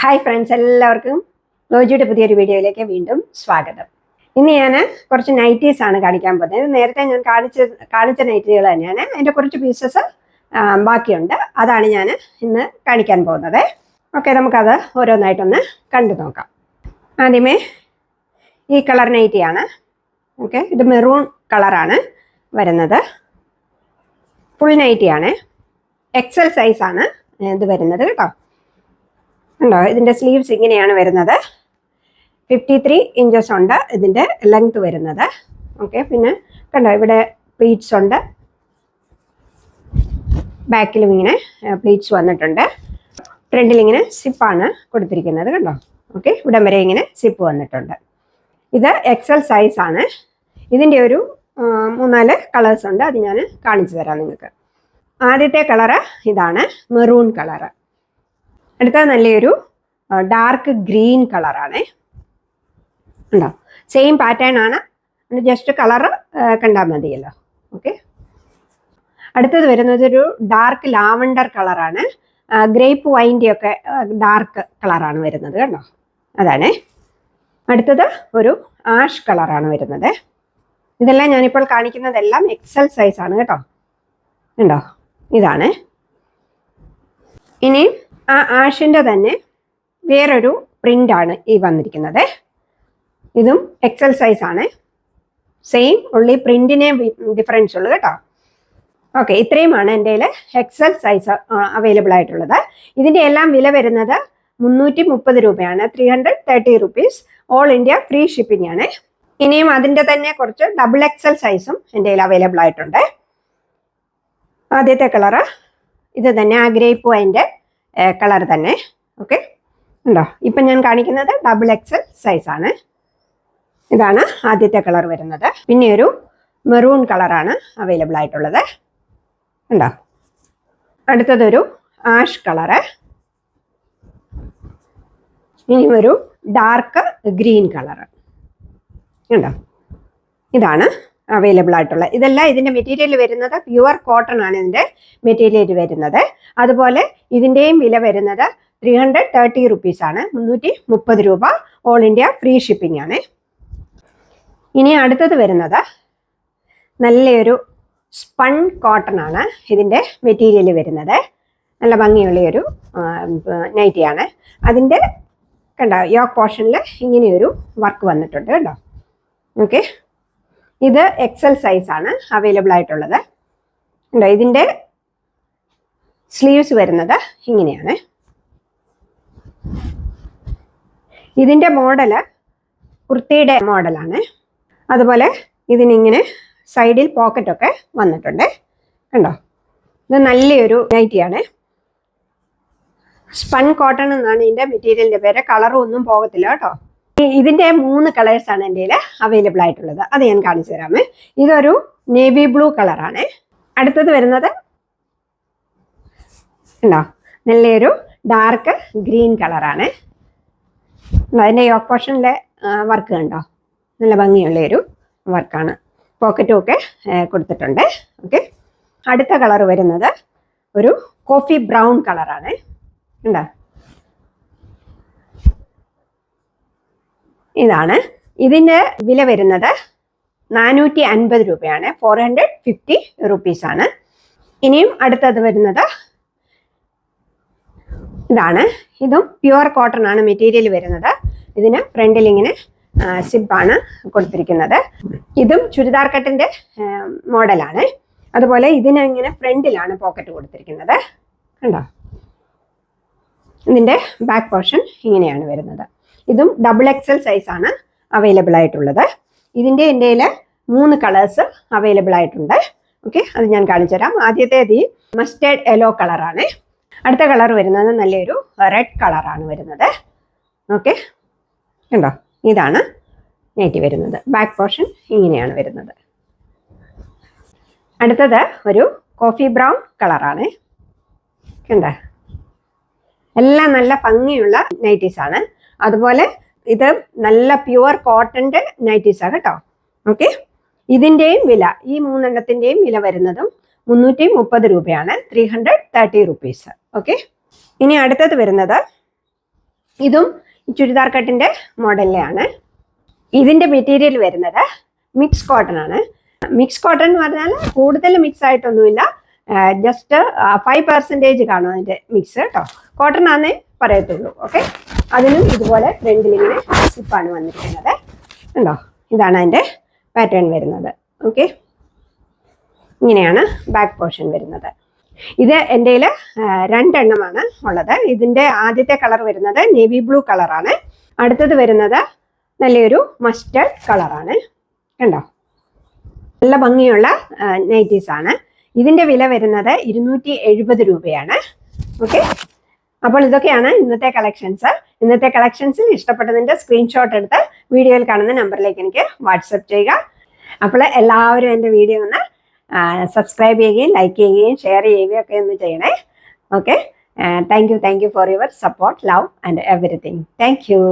Hi friends എല്ലാവർക്കും റോജിയുടെ പുതിയൊരു വീഡിയോയിലേക്ക് വീണ്ടും സ്വാഗതം. ഇന്ന് ഞാൻ കുറച്ച് നൈറ്റീസ് ആണ് കാണിക്കാൻ പോകുന്നത്. നേരത്തെ ഞാൻ കാണിച്ച കാണിച്ച നൈറ്റികൾ തന്നെയാണ്. അതിന്റെ കുറച്ച് പീസസ് ബാക്കിയുണ്ട്. അതാണ് ഞാൻ ഇന്ന് കാണിക്കാൻ പോകുന്നത്. ഓക്കെ നമുക്കത് ഓരോന്നായിട്ടൊന്ന് കണ്ടു നോക്കാം. ആദ്യമേ ഈ കളർ നൈറ്റിയാണ് ഓക്കെ ഇത് മെറൂൺ കളറാണ് വരുന്നത്. ഫുൾ നൈറ്റിയാണ് എക്സൽ സൈസാണ് ഇത് വരുന്നത് കേട്ടോ. ഉണ്ടോ ഇതിന്റെ സ്ലീവ്സ് ഇങ്ങനെയാണ് വരുന്നത്. ഫിഫ്റ്റി ത്രീ ഇഞ്ചസ് ഉണ്ട് ഇതിന്റെ ലെങ്ത് വരുന്നത്. ഓക്കെ പിന്നെ കണ്ടോ ഇവിടെ പ്ലീറ്റ്സ് ഉണ്ട്. ബാക്കിലും ഇങ്ങനെ പ്ലീറ്റ്സ് വന്നിട്ടുണ്ട്. ഫ്രണ്ടിൽ ഇങ്ങനെ സിപ്പാണ് കൊടുത്തിരിക്കുന്നത് കണ്ടോ? ഓക്കെ ഇവിടം വരെ ഇങ്ങനെ സിപ്പ് വന്നിട്ടുണ്ട്. ഇത് എക്സൽ സൈസ് ആണ്. ഇതിന്റെ ഒരു മൂന്നാൽ കളേഴ്സ് ഉണ്ട്. അത് ഞാൻ കാണിച്ചു തരാം നിങ്ങൾക്ക്. ആദ്യത്തെ കളറ് ഇതാണ് മെറൂൺ കളറ് അടുത്തത് നല്ലൊരു ഡാർക്ക് ഗ്രീൻ കളറാണ് ഉണ്ടോ? സെയിം പാറ്റേൺ ആണ്. ജസ്റ്റ് കളറ് കണ്ടാൽ മതിയല്ലോ. ഓക്കെ അടുത്തത് വരുന്നത് ഒരു ഡാർക്ക് ലാവണ്ടർ കളറാണ് ഗ്രേപ്പ് വൈന്റെ ഒക്കെ ഡാർക്ക് കളറാണ് വരുന്നത് കേട്ടോ. അതാണേ. അടുത്തത് ഒരു ആഷ് കളറാണ് വരുന്നത്. ഇതെല്ലാം ഞാനിപ്പോൾ കാണിക്കുന്നതെല്ലാം എക്സൽ സൈസ് ആണ് കേട്ടോ. ഉണ്ടോ? ഇതാണ്. ഇനി ആ ആഷിന്റെ തന്നെ വേറൊരു പ്രിന്റാണ് ഈ വന്നിരിക്കുന്നത്. ഇതും എക്സൽ സൈസ് ആണ്. സെയിം ഉള്ളി പ്രിന്റിനെ ഡിഫറൻസ് ഉള്ളൂ കേട്ടോ. ഓക്കെ ഇത്രയുമാണ് എന്റെ കയ്യിൽ എക്സൽ സൈസ് അവൈലബിൾ ആയിട്ടുള്ളത്. ഇതിന്റെ എല്ലാം വില വരുന്നത് മുന്നൂറ്റി മുപ്പത് രൂപയാണ്. Three hundred thirty rupees all India free shipping ആണ്. ഇനിയും അതിന്റെ തന്നെ കുറച്ച് ഡബിൾ എക്സൽ സൈസും എന്റെ കയ്യിൽ അവൈലബിൾ ആയിട്ടുണ്ട്. ആദ്യത്തെ കളറ് ഇത് തന്നെ ആ ഗ്രേപ്പ് വൈന്റെ കളർ തന്നെ. ഓക്കെ? ഉണ്ടോ? ഇപ്പം ഞാൻ കാണിക്കുന്നത് ഡബിൾ എക്സൽ സൈസാണ് ഇതാണ് ആദ്യത്തെ കളർ വരുന്നത്. പിന്നെ ഒരു മെറൂൺ കളറാണ് അവൈലബിൾ ആയിട്ടുള്ളത്. ഉണ്ടോ? അടുത്തതൊരു ആഷ് കളറ്. ഇനി ഒരു ഡാർക്ക് ഗ്രീൻ കളറ്. ഉണ്ടോ? ഇതാണ് അവൈലബിൾ ആയിട്ടുള്ള ഇതെല്ലാം ഇതിന്റെ മെറ്റീരിയൽ വരുന്നത് പ്യുവർ കോട്ടൺ ആണ് ഇതിന്റെ മെറ്റീരിയൽ വരുന്നത്. അതുപോലെ ഇതിന്റെയും വില വരുന്നത് ത്രീ ഹൺഡ്രഡ് തേർട്ടി റുപ്പീസ് ആണ്. മുന്നൂറ്റി മുപ്പത് രൂപ ഓൾ ഇന്ത്യ ഫ്രീ ഷിപ്പിംഗ് ആണ്. ഇനി അടുത്തത് വരുന്നത് നല്ലൊരു സ്പൺ കോട്ടൺ ആണ് ഇതിന്റെ മെറ്റീരിയൽ വരുന്നത്. നല്ല ഭംഗിയുള്ള ഒരു നൈറ്റിയാണ് അതിന്റെ കണ്ടോ യോക്ക് പോർഷനിൽ ഇങ്ങനെയൊരു വർക്ക് വന്നിട്ടുണ്ട് കേട്ടോ. ഓക്കെ ഇത് എക്സൽ സൈസ് ആണ് അവൈലബിൾ ആയിട്ടുള്ളത്. ഉണ്ടോ ഇതിന്റെ സ്ലീവ്സ് വരുന്നത് ഇങ്ങനെയാണ്. ഇതിന്റെ മോഡൽ കുർത്തിയുടെ മോഡലാണ് അതുപോലെ ഇതിനിങ്ങനെ സൈഡിൽ പോക്കറ്റൊക്കെ വന്നിട്ടുണ്ട്. കണ്ടോ ഇത് നല്ലൊരു നൈറ്റിയാണ് സ്പൺ കോട്ടൺ എന്നാണ് ഇതിന്റെ മെറ്റീരിയലിന്റെ പേര്. കളറും ഒന്നും പോകത്തില്ല കേട്ടോ. ഇതിന്റെ മൂന്ന് കളേഴ്സ് ആണ് എന്റെ അവൈലബിൾ ആയിട്ടുള്ളത്. അത് ഞാൻ കാണിച്ചു തരാമേ. ഇതൊരു നേവി ബ്ലൂ കളറാണ് അടുത്തത് വരുന്നത് ഉണ്ടോ നല്ലൊരു ഡാർക്ക് ഗ്രീൻ കളറാണ് അതിന്റെ യോക്ക് പോർഷനിലെ വർക്ക് കണ്ടോ? നല്ല ഭംഗിയുള്ള ഒരു വർക്കാണ് പോക്കറ്റും ഒക്കെ കൊടുത്തിട്ടുണ്ട്. ഓക്കെ അടുത്ത കളർ വരുന്നത് ഒരു കോഫി ബ്രൗൺ കളറാണ് ഉണ്ടോ ഇതാണ്. ഇതിന്റെ വില വരുന്നത് നാനൂറ്റി അൻപത് രൂപയാണ് ഫോർ ഹൺഡ്രഡ് ഫിഫ്റ്റി റുപ്പീസാണ് ഇനിയും അടുത്തത് വരുന്നത് ഇതാണ്. ഇതും പ്യുവർ കോട്ടൺ ആണ് മെറ്റീരിയൽ വരുന്നത്. ഇതിന് ഫ്രണ്ടിൽ ഇങ്ങനെ സിബാണ് കൊടുത്തിരിക്കുന്നത്. ഇതും ചുരിദാർ കട്ടിന്റെ മോഡലാണ് അതുപോലെ ഇതിന് ഇങ്ങനെ ഫ്രണ്ടിലാണ് പോക്കറ്റ് കൊടുത്തിരിക്കുന്നത്. കണ്ടോ? ഇതിന്റെ ബാക്ക് പോർഷൻ ഇങ്ങനെയാണ് വരുന്നത്. ഇതും ഡബിൾ എക്സൽ സൈസ് ആണ് അവൈലബിൾ ആയിട്ടുള്ളത്. ഇതിന്റെ എന്റെ മൂന്ന് കളേഴ്സ് അവൈലബിൾ ആയിട്ടുണ്ട്. ഓക്കെ അത് ഞാൻ കാണിച്ചു തരാം ആദ്യത്തേത് ഈ മസ്റ്റേഡ് യെല്ലോ കളറാണ് അടുത്ത കളർ വരുന്നത് നല്ലൊരു റെഡ് കളറാണ് വരുന്നത്. ഓക്കെ ഉണ്ടോ ഇതാണ് നെറ്റി വരുന്നത്. ബാക്ക് പോർഷൻ ഇങ്ങനെയാണ് വരുന്നത്. അടുത്തത് ഒരു കോഫി ബ്രൗൺ കളറാണ് കണ്ടോ? എല്ലാം നല്ല ഭംഗിയുള്ള നൈറ്റീസ് ആണ്. അതുപോലെ ഇത് നല്ല പ്യുവർ കോട്ടന്റെ നൈറ്റീസാണ് കേട്ടോ. ഓക്കെ ഇതിന്റെയും വില ഈ മൂന്നെണ്ണത്തിന്റെയും വില വരുന്നതും മുന്നൂറ്റി മുപ്പത് രൂപയാണ് three hundred thirty rupees okay ഇനി അടുത്തത് വരുന്നത് ഇതും ചുരിദാർ കട്ടിന്റെ മോഡലിലാണ് ഇതിന്റെ മെറ്റീരിയൽ വരുന്നത് മിക്സ് കോട്ടൺ ആണ്. മിക്സ് കോട്ടൺ എന്ന് പറഞ്ഞാൽ കൂടുതൽ മിക്സ് ആയിട്ടൊന്നുമില്ല. ജസ്റ്റ് ഫൈവ് പെർസെന്റേജ് കാണും അതിന്റെ മിക്സ് കേട്ടോ. കോട്ടൺ ആണെന്നേ പറയത്തുള്ളൂ. ഓക്കെ അതിനും ഇതുപോലെ ഫ്രണ്ടിൽ ഇങ്ങനെ സിപ്പാണ് വന്നിരിക്കുന്നത്. ഉണ്ടോ ഇതാണ് അതിന്റെ പാറ്റേൺ വരുന്നത്. ഓക്കെ ഇങ്ങനെയാണ് ബാക്ക് പോർഷൻ വരുന്നത്. ഇത് എന്റെ രണ്ടെണ്ണമാണ് ഉള്ളത്. ഇതിന്റെ ആദ്യത്തെ കളർ വരുന്നത് നേവി ബ്ലൂ കളറാണ് അടുത്തത് വരുന്നത് നല്ലൊരു മസ്റ്റർഡ് കളറാണ് കണ്ടോ? നല്ല ഭംഗിയുള്ള നൈറ്റീസാണ് ഇതിന്റെ വില വരുന്നത് ഇരുന്നൂറ്റി എഴുപത് രൂപയാണ്. ഓക്കെ അപ്പോൾ ഇതൊക്കെയാണ് ഇന്നത്തെ കളക്ഷൻസ് ഇന്നത്തെ കളക്ഷൻസിൽ ഇഷ്ടപ്പെട്ടതിന്റെ സ്ക്രീൻഷോട്ട് എടുത്ത് വീഡിയോയിൽ കാണുന്ന നമ്പറിലേക്ക് എനിക്ക് വാട്സപ്പ് ചെയ്യുക. അപ്പോൾ എല്ലാവരും എന്റെ വീഡിയോ ഒന്ന് സബ്സ്ക്രൈബ് ചെയ്യുകയും ലൈക്ക് ചെയ്യുകയും ഷെയർ ചെയ്യുകയും ഒക്കെ ഒന്ന് ചെയ്യണേ. Okay thank you thank you for your support love and everything thank you